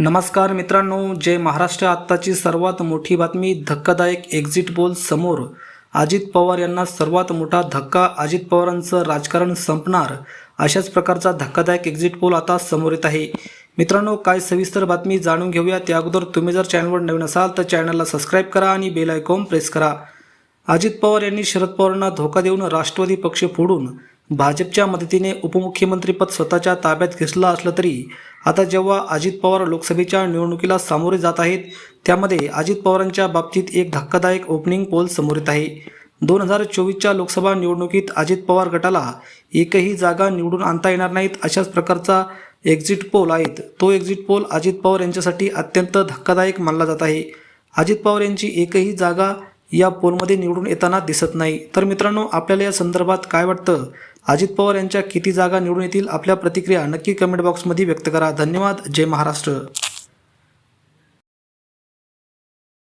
नमस्कार मित्रांनो जय महाराष्ट्र. आत्ताची सर्वात मोठी बातमी धक्कादायक एक्झिट पोल समोर. अजित पवार यांना सर्वात मोठा धक्का अजित पवारांचं राजकारण संपणार. अशाच प्रकारचा धक्कादायक एक्झिट पोल आता समोर येत आहे. मित्रांनो काय सविस्तर बातमी जाणून घेऊया. त्या अगोदर तुम्ही जर चॅनलवर नवीन असाल तर चॅनलला सबस्क्राईब करा आणि बेल आयकॉन प्रेस करा. अजित पवार यांनी शरद पवारांना धोका देऊन राष्ट्रवादी पक्ष फोडून भाजपच्या मदतीने उपमुख्यमंत्रीपद स्वतःच्या ताब्यात घेतलं असलं तरी आता जेव्हा अजित पवार लोकसभेच्या निवडणुकीला सामोरे जात आहेत त्यामध्ये अजित पवारांच्या बाबतीत एक धक्कादायक ओपनिंग पोल समोर येत आहे. दोन हजार चोवीसच्या लोकसभा निवडणुकीत अजित पवार गटाला एकही जागा निवडून आणता येणार नाहीत अशाच प्रकारचा एक्झिट पोल आहेत. तो एक्झिट पोल अजित पवार यांच्यासाठी अत्यंत धक्कादायक मानला जात आहे. अजित पवार यांची एकही जागा या पोलमध्ये निवडून येताना दिसत नाही. तर मित्रांनो आपल्याला या संदर्भात काय वाटतं? अजित पवार यांच्या किती जागा निवडून येतील? आपल्या प्रतिक्रिया नक्की कमेंट बॉक्समध्ये व्यक्त करा. धन्यवाद. जय महाराष्ट्र.